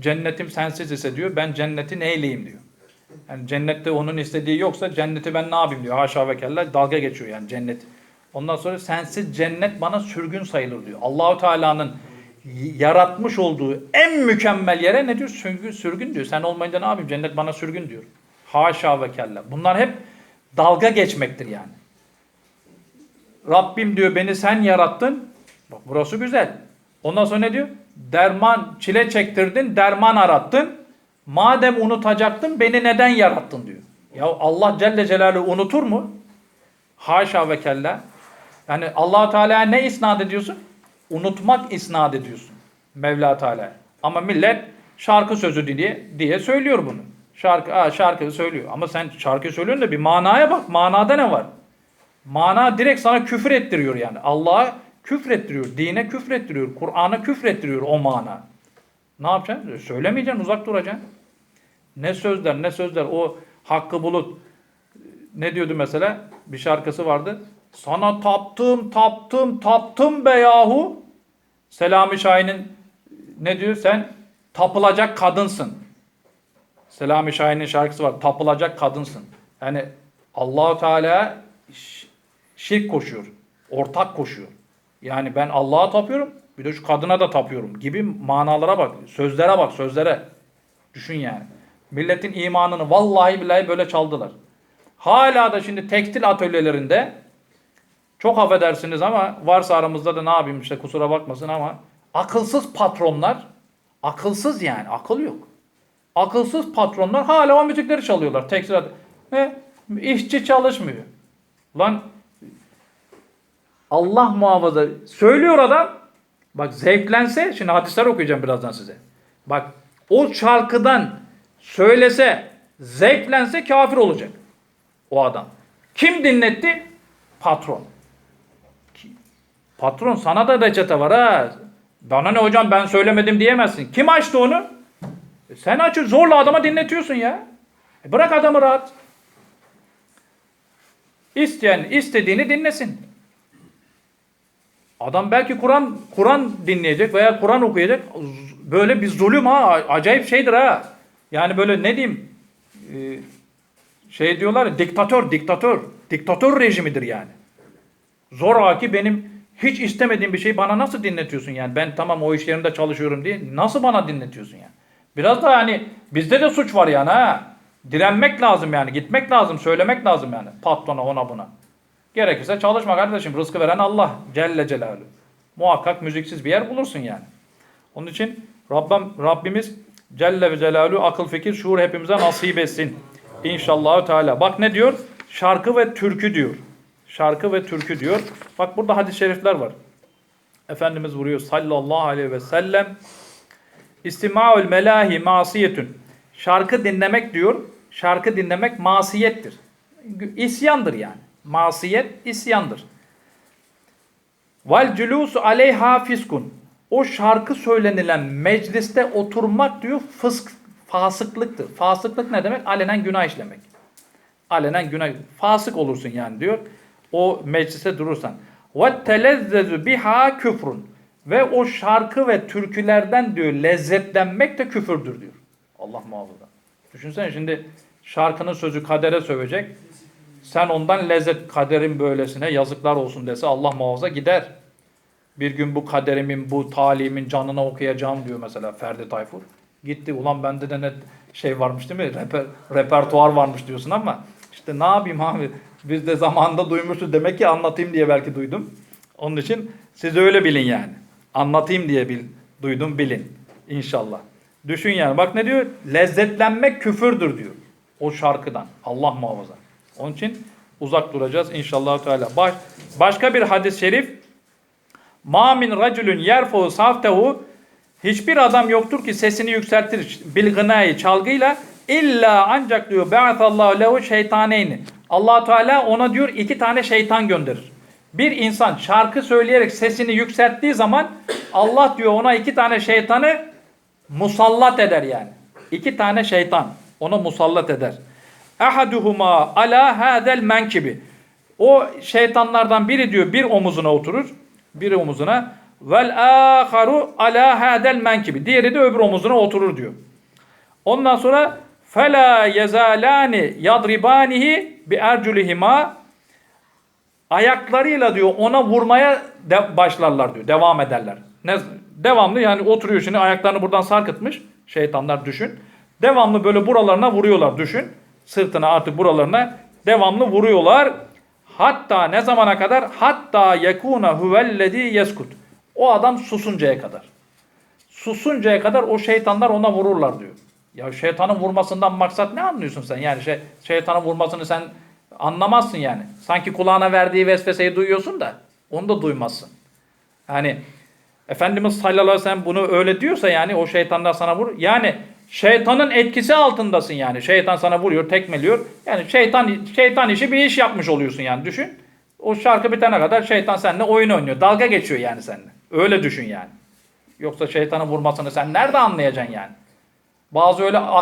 Cennetim sensiz ise diyor ben cenneti neyleyim diyor. Yani cennette onun istediği yoksa cenneti ben ne yapayım diyor. Haşa ve kella dalga geçiyor yani cennet. Ondan sonra sensiz cennet bana sürgün sayılır diyor. Allahu Teala'nın yaratmış olduğu en mükemmel yere ne diyor? Sürgün, sürgün diyor. Sen olmayınca ne yapayım? Cennet bana sürgün diyor. Haşa ve kella. Bunlar hep dalga geçmektir yani. Rabbim diyor beni sen yarattın. Bak burası güzel. Ondan sonra ne diyor? Derman, çile çektirdin, derman arattın. Madem unutacaktın beni neden yarattın diyor. Ya Allah Celle Celaluhu unutur mu? Haşa ve kella. Yani allah Teala'ya ne isnat ediyorsun? Unutmak isnat ediyorsun. Mevla Teala. Ama millet şarkı sözü diye, diye söylüyor bunu. Şarkı, aa, şarkı söylüyor. Ama sen şarkı söylüyorsun da bir manaya bak. Manada ne var? Mana direkt sana küfür ettiriyor yani. Allah'a küfür ettiriyor. Dine küfür ettiriyor. Kur'an'a küfür ettiriyor o mana. Ne yapacaksın? Söylemeyeceksin, uzak duracaksın. Ne sözler, ne sözler. O Hakkı Bulut ne diyordu mesela? Bir şarkısı vardı. Sana taptım, taptım, taptım be yahu. Selami Şahin'in ne diyor? Sen tapılacak kadınsın. Selami Şahin'in şarkısı var. Tapılacak kadınsın. Yani Allahu Teala şirk koşuyor. Ortak koşuyor. Yani ben Allah'a tapıyorum. Bir de şu kadına da tapıyorum gibi manalara bak. Sözlere bak sözlere. Düşün yani. Milletin imanını vallahi billahi böyle çaldılar. Hala da şimdi tekstil atölyelerinde çok affedersiniz ama varsa aramızda da ne yapayım işte kusura bakmasın ama akılsız patronlar akılsız yani akıl yok. Akılsız patronlar hala o müzikleri çalıyorlar tekstil atölye. Ve işçi çalışmıyor. Lan Allah muhafaza söylüyor adam. Bak zevklense şimdi hadisler okuyacağım birazdan size. Bak o şarkıdan söylese zevklense kafir olacak o adam. Kim dinletti? Patron. Patron sana da reçete var ha. Bana ne hocam ben söylemedim diyemezsin. Kim açtı onu? E sen açı zorla adama dinletiyorsun ya. E bırak adamı rahat. İsteyen istediğini dinlesin. Adam belki Kur'an Kur'an dinleyecek veya Kur'an okuyacak. Böyle bir zulüm ha. Acayip şeydir ha. Yani böyle ne diyeyim? Ee, şey diyorlar ya diktatör, diktatör. Diktatör rejimidir yani. Zoraki benim hiç istemediğim bir şeyi bana nasıl dinletiyorsun yani? Ben tamam o iş yerinde çalışıyorum diye nasıl bana dinletiyorsun yani? Biraz da hani bizde de suç var yani ha. Direnmek lazım yani. Gitmek lazım, söylemek lazım yani. Patrona ona buna. Gerekirse çalışma kardeşim. Rızkı veren Allah Celle Celaluhu. Muhakkak müziksiz bir yer bulursun yani. Onun için Rabbim, Rabbimiz Celle ve Celaluhu akıl fikir şuur hepimize nasip etsin. İnşallah Teala. Bak ne diyor? Şarkı ve türkü diyor. Şarkı ve türkü diyor. Bak burada hadis-i şerifler var. Efendimiz vuruyor sallallahu aleyhi ve sellem. İstima'ül melahi masiyetün. Şarkı dinlemek diyor. Şarkı dinlemek masiyettir. İsyandır yani. Masiyet isyandır. Vel culusu aleyha fiskun. O şarkı söylenilen mecliste oturmak diyor fısk, fasıklıktır. Fasıklık ne demek? Alenen günah işlemek. Alenen günah, fasık olursun yani diyor. O mecliste durursan. Ve telezzezu biha küfrun. Ve o şarkı ve türkülerden diyor lezzetlenmek de küfürdür diyor. Allah muhafaza. Düşünsene şimdi şarkının sözü kadere sövecek. Sen ondan lezzet kaderin böylesine yazıklar olsun dese Allah muhafaza gider. Bir gün bu kaderimin, bu talimin canına okuyacağım diyor mesela Ferdi Tayfur. Gitti ulan bende de ne şey varmış değil mi? Reper, repertuar varmış diyorsun ama işte ne yapayım abi? Biz de zamanında duymuşuz demek ki anlatayım diye belki duydum. Onun için siz öyle bilin yani. Anlatayım diye bil, duydum bilin inşallah. Düşün yani bak ne diyor? Lezzetlenmek küfürdür diyor. O şarkıdan. Allah muhafaza. Onun için uzak duracağız inşallah Teala. Baş, başka bir hadis-i şerif Ma min raculun yerfu saftehu hiçbir adam yoktur ki sesini yükseltir bil gınayı çalgıyla illa ancak diyor ba'atallahu lehu şeytaneyni. Allah Teala ona diyor iki tane şeytan gönderir. Bir insan şarkı söyleyerek sesini yükselttiği zaman Allah diyor ona iki tane şeytanı musallat eder yani. İki tane şeytan onu musallat eder. Ahaduhuma ala hadel menkibi. O şeytanlardan biri diyor bir omuzuna oturur. Bir omuzuna. Vel aharu ala hadel menkibi. Diğeri de öbür omuzuna oturur diyor. Ondan sonra fela yezalani yadribanihi bi erculihima ayaklarıyla diyor ona vurmaya de- başlarlar diyor. Devam ederler. Ne devamlı yani oturuyor şimdi ayaklarını buradan sarkıtmış. Şeytanlar düşün. Devamlı böyle buralarına vuruyorlar düşün. Sırtına artık buralarına devamlı vuruyorlar. Hatta ne zamana kadar? Hatta yekuna huvellezi yeskut. O adam susuncaya kadar. Susuncaya kadar o şeytanlar ona vururlar diyor. Ya şeytanın vurmasından maksat ne anlıyorsun sen? Yani şey, şeytanın vurmasını sen anlamazsın yani. Sanki kulağına verdiği vesveseyi duyuyorsun da onu da duymazsın. Yani Efendimiz sallallahu aleyhi ve sellem bunu öyle diyorsa yani o şeytanlar sana vurur. Yani şeytanın etkisi altındasın yani. Şeytan sana vuruyor, tekmeliyor. Yani şeytan şeytan işi bir iş yapmış oluyorsun yani düşün. O şarkı bitene kadar şeytan seninle oyun oynuyor. Dalga geçiyor yani seninle. Öyle düşün yani. Yoksa şeytanın vurmasını sen nerede anlayacaksın yani? Bazı öyle